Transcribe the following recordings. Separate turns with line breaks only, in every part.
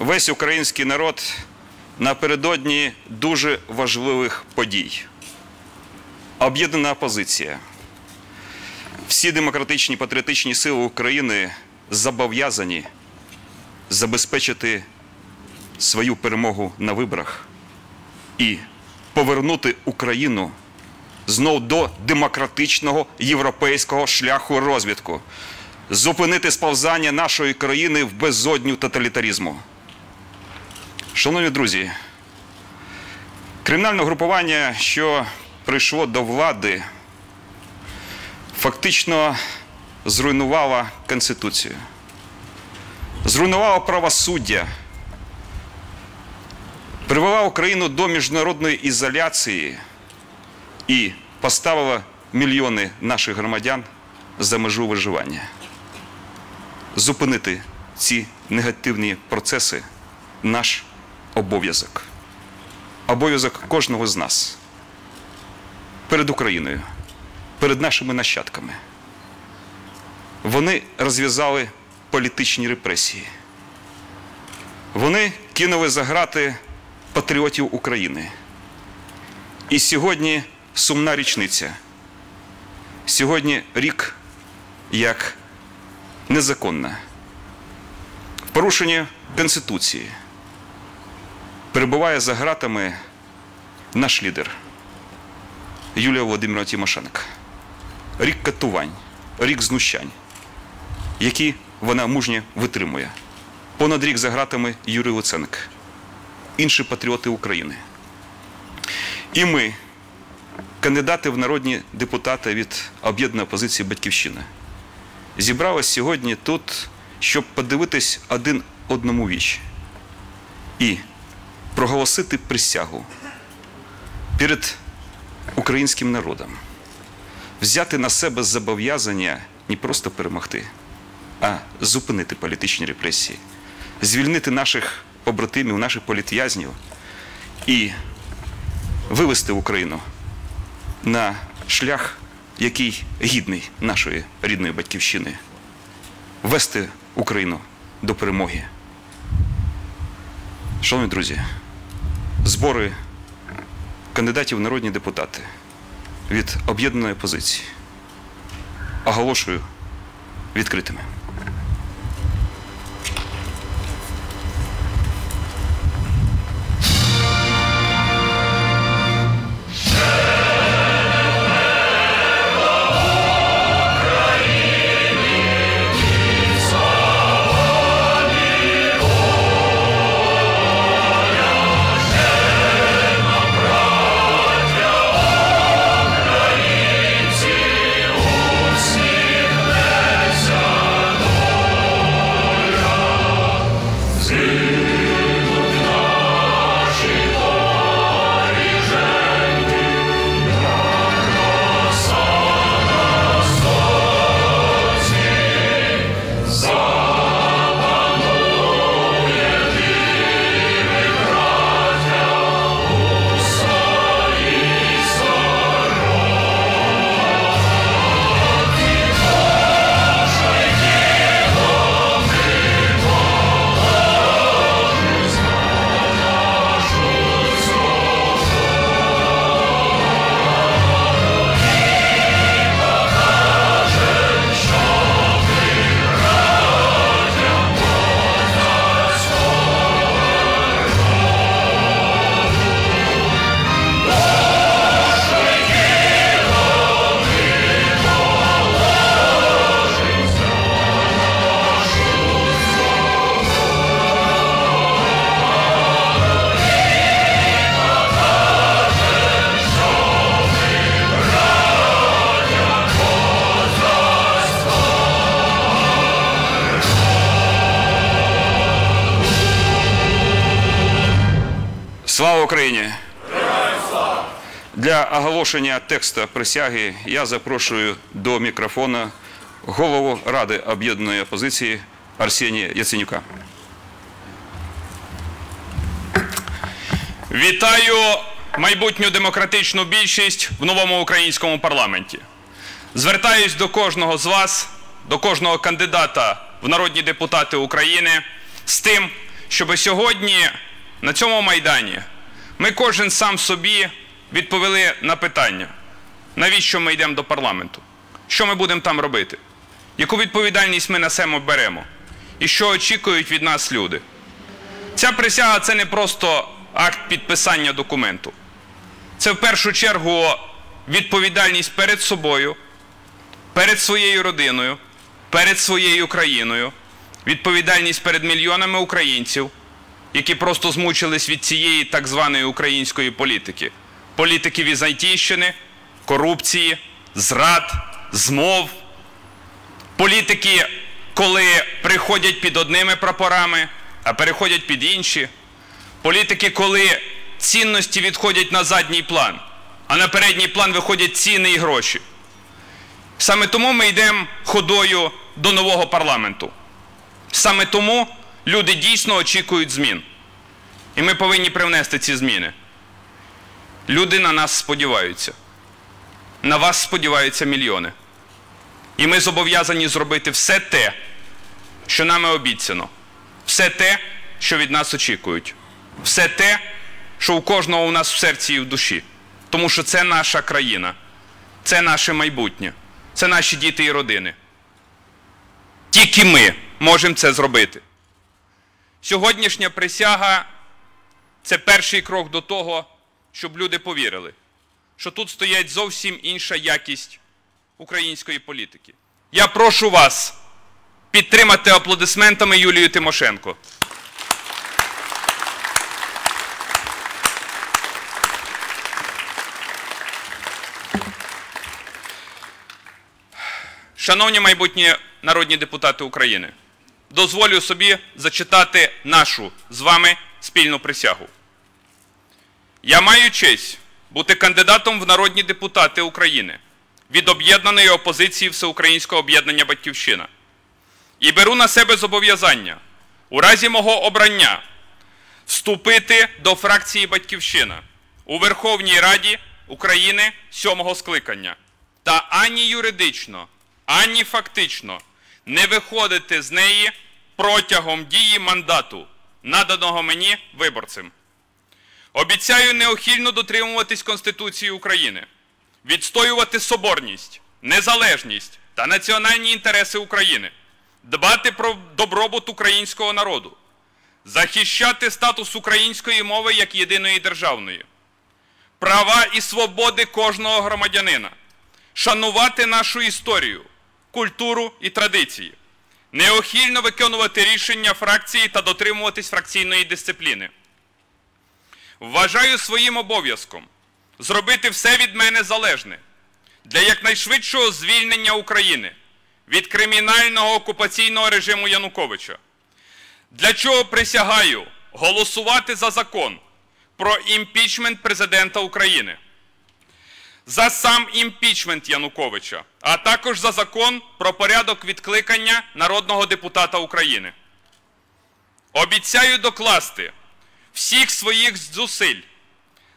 весь український народ напередодні дуже важливих подій. Об'єднана опозиція. Всі демократичні патріотичні сили України зобов'язані забезпечити свою перемогу на виборах і повернути Україну знов до демократичного європейського шляху розвитку, зупинити сповзання нашої країни в безодню тоталітарізму. Шановні друзі, кримінальне групування, що прийшло до влади, фактично зруйнувало Конституцію, зруйнувало правосуддя, привела Україну до міжнародної ізоляції і поставила мільйони наших громадян за межу виживання. Зупинити ці негативні процеси наш обов'язок. Обов'язок кожного з нас перед Україною, перед нашими нащадками. Вони розв'язали політичні репресії. Вони кинули за грати патріотів України. І сьогодні сумна річниця. Сьогодні рік як незаконна. В порушенні Конституції перебуває за гратами наш лідер Юлія Володимирівна Тимошенко. Рік катувань, рік знущань, які вона мужньо витримує. Понад рік за гратами Юрій Луценко, інші патріоти України. І ми, кандидати в народні депутати від об'єднаної опозиції Батьківщина, зібрались сьогодні тут, щоб подивитись один одному віч і проголосити присягу перед українським народом, взяти на себе зобов'язання не просто перемогти, а зупинити політичні репресії, звільнити наших побратимів, наших політв'язнів і вивести Україну на шлях, який гідний нашої рідної батьківщини, вести Україну до перемоги. Шановні друзі, збори кандидатів в народні депутати від об'єднаної позиції. оголошую відкритими. Україні! Для оголошення тексту присяги я запрошую до мікрофона голову Ради об'єднаної опозиції Арсенія Яценюка.
Вітаю майбутню демократичну більшість в новому українському парламенті. Звертаюсь до кожного з вас, до кожного кандидата в народні депутати України з тим, щоб сьогодні на цьому майдані ми кожен сам собі відповіли на питання, навіщо ми йдемо до парламенту, що ми будемо там робити, яку відповідальність ми на себе беремо і що очікують від нас люди. Ця присяга це не просто акт підписання документу. Це в першу чергу відповідальність перед собою, перед своєю родиною, перед своєю країною, відповідальність перед мільйонами українців, які просто змучились від цієї так званої української політики. Політики Візантійщини, корупції, зрад, змов. Політики, коли приходять під одними прапорами, а переходять під інші. Політики, коли цінності відходять на задній план, а на передній план виходять ціни і гроші. Саме тому ми йдемо ходою до нового парламенту. Саме тому люди дійсно очікують змін. І ми повинні привнести ці зміни. Люди на нас сподіваються. На вас сподіваються мільйони. І ми зобов'язані зробити все те, що нами обіцяно, все те, що від нас очікують, все те, що у кожного у нас в серці і в душі. Тому що це наша країна, це наше майбутнє, це наші діти і родини. Тільки ми можемо це зробити. Сьогоднішня присяга це перший крок до того, щоб люди повірили, що тут стоять зовсім інша якість української політики. Я прошу вас підтримати аплодисментами Юлію Тимошенко. Шановні майбутні народні депутати України, дозволю собі зачитати нашу з вами спільну присягу. Я маю честь бути кандидатом в народні депутати України від об'єднаної опозиції Всеукраїнського об'єднання Батьківщина і беру на себе зобов'язання у разі мого обрання вступити до фракції Батьківщина у Верховній Раді України сьомого скликання та ані юридично, ані фактично не виходити з неї протягом дії мандату, наданого мені виборцем. Обіцяю неохильно дотримуватись Конституції України, відстоювати соборність, незалежність та національні інтереси України, дбати про добробут українського народу, захищати статус української мови як єдиної державної, права і свободи кожного громадянина, шанувати нашу історію, культуру і традиції, неохильно виконувати рішення фракції та дотримуватись фракційної дисципліни. Вважаю своїм обов'язком зробити все від мене залежне для якнайшвидшого звільнення України від кримінального окупаційного режиму Януковича. Для чого присягаю голосувати за закон про імпічмент президента України, за сам імпічмент Януковича, а також за закон про порядок відкликання народного депутата України. Обіцяю докласти всіх своїх зусиль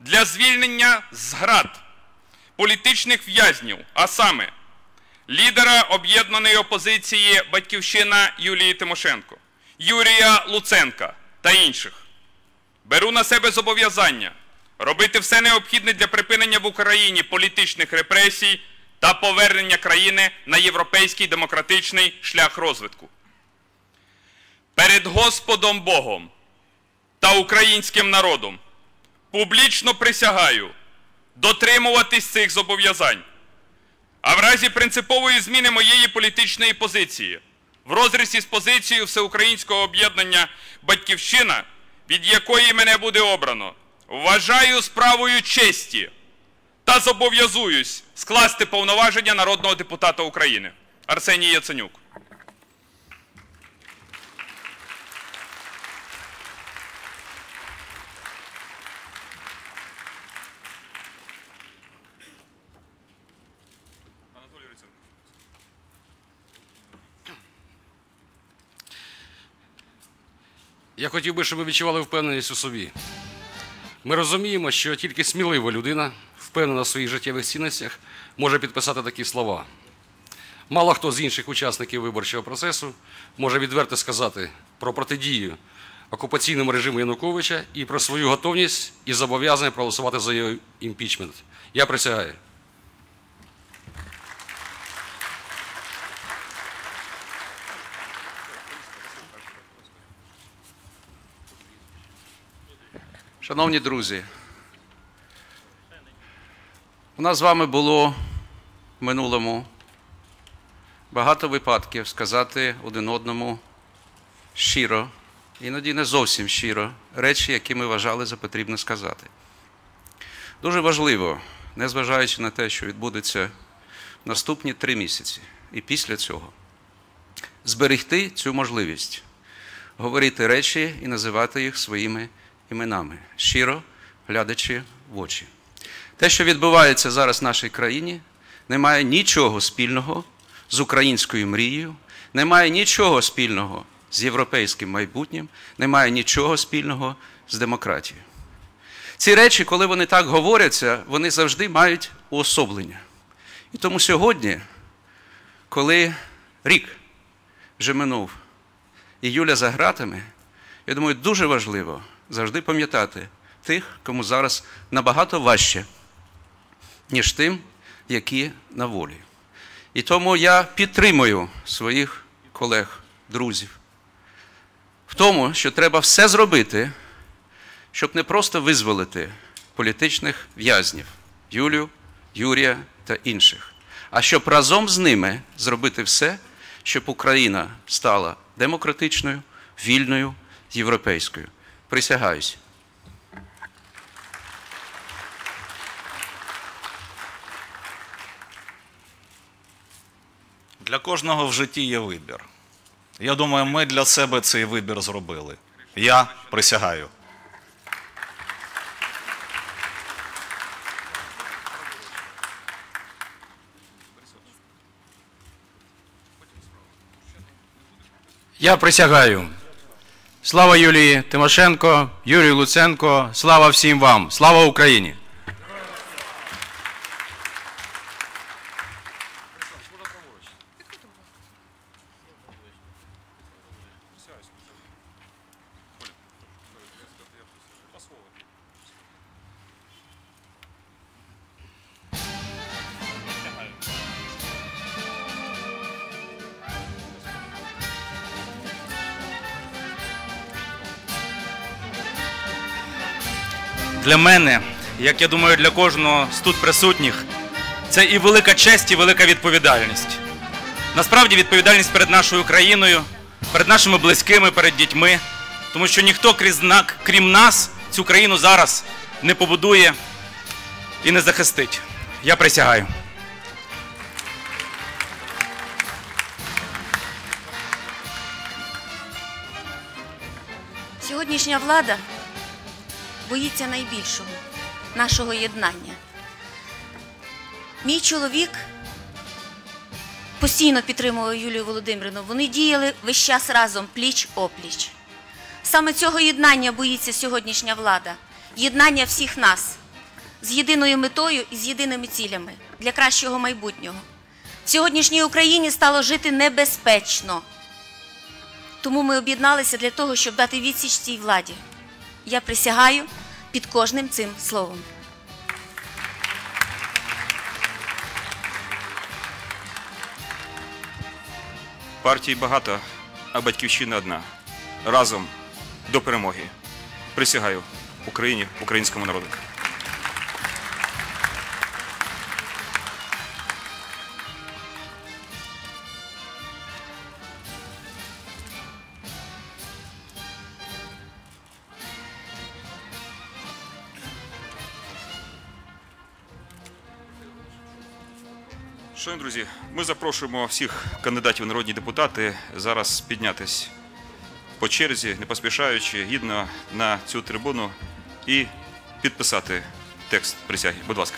для звільнення зград політичних в'язнів, а саме лідера об'єднаної опозиції Батьківщина Юлії Тимошенко, Юрія Луценка та інших. Беру на себе зобов'язання робити все необхідне для припинення в Україні політичних репресій та повернення країни на європейський демократичний шлях розвитку. Перед Господом Богом та українським народом публічно присягаю дотримуватись цих зобов'язань. А в разі принципової зміни моєї політичної позиції в розрізі з позицією Всеукраїнського об'єднання Батьківщина, від якої мене буде обрано, вважаю справою честі та зобов'язуюсь скласти повноваження народного депутата України Арсеній Яценюк.
Я хотів би, щоб ви відчували впевненість у собі. Ми розуміємо, що тільки смілива людина, впевнена в своїх життєвих цінностях, може підписати такі слова. Мало хто з інших учасників виборчого процесу може відверто сказати про протидію окупаційному режиму Януковича і про свою готовність і зобов'язання проголосувати за його імпічмент. Я присягаю.
Шановні друзі, у нас з вами було в минулому багато випадків сказати один одному щиро, іноді не зовсім щиро, речі, які ми вважали за потрібне сказати. Дуже важливо, незважаючи на те, що відбудеться наступні три місяці, і після цього, зберегти цю можливість говорити речі і називати їх своїми іменами, щиро глядячи в очі. Те, що відбувається зараз в нашій країні, не має нічого спільного з українською мрією, не має нічого спільного з європейським майбутнім, не має нічого спільного з демократією. Ці речі, коли вони так говоряться, вони завжди мають уособлення. І тому сьогодні, коли рік вже минув, і Юля за гратами, я думаю, дуже важливо завжди пам'ятати тих, кому зараз набагато важче, ніж тим, які на волі. І тому я підтримую своїх колег, друзів в тому, що треба все зробити, щоб не просто визволити політичних в'язнів Юлію, Юрія та інших, а щоб разом з ними зробити все, щоб Україна стала демократичною, вільною, європейською. Присягаюсь.
Для кожного в житті є вибір. Я думаю, ми для себе цей вибір зробили. Я присягаю.
Я присягаю. Слава Юлії Тимошенко, Юрію Луценко, слава всім вам, слава Україні!
Для мене, як я думаю, для кожного з тут присутніх, це і велика честь, і велика відповідальність. Насправді відповідальність перед нашою країною, перед нашими близькими, перед дітьми, тому що ніхто крім нас цю країну зараз не побудує і не захистить. Я присягаю.
Сьогоднішня влада боїться найбільшого нашого єднання. Мій чоловік постійно підтримував Юлію Володимирівну. Вони діяли весь час разом, пліч опліч. Саме цього єднання боїться сьогоднішня влада, єднання всіх нас з єдиною метою і з єдиними цілями для кращого майбутнього. В сьогоднішній Україні стало жити небезпечно. Тому ми об'єдналися для того, щоб дати відсіч цій владі. Я присягаю під кожним цим словом.
Партій багато, а батьківщина одна. Разом до перемоги. Присягаю Україні, українському народу. Шановні друзі, ми запрошуємо всіх кандидатів в народні депутати зараз піднятись по черзі, не поспішаючи, гідно на цю трибуну і підписати текст присяги. Будь ласка.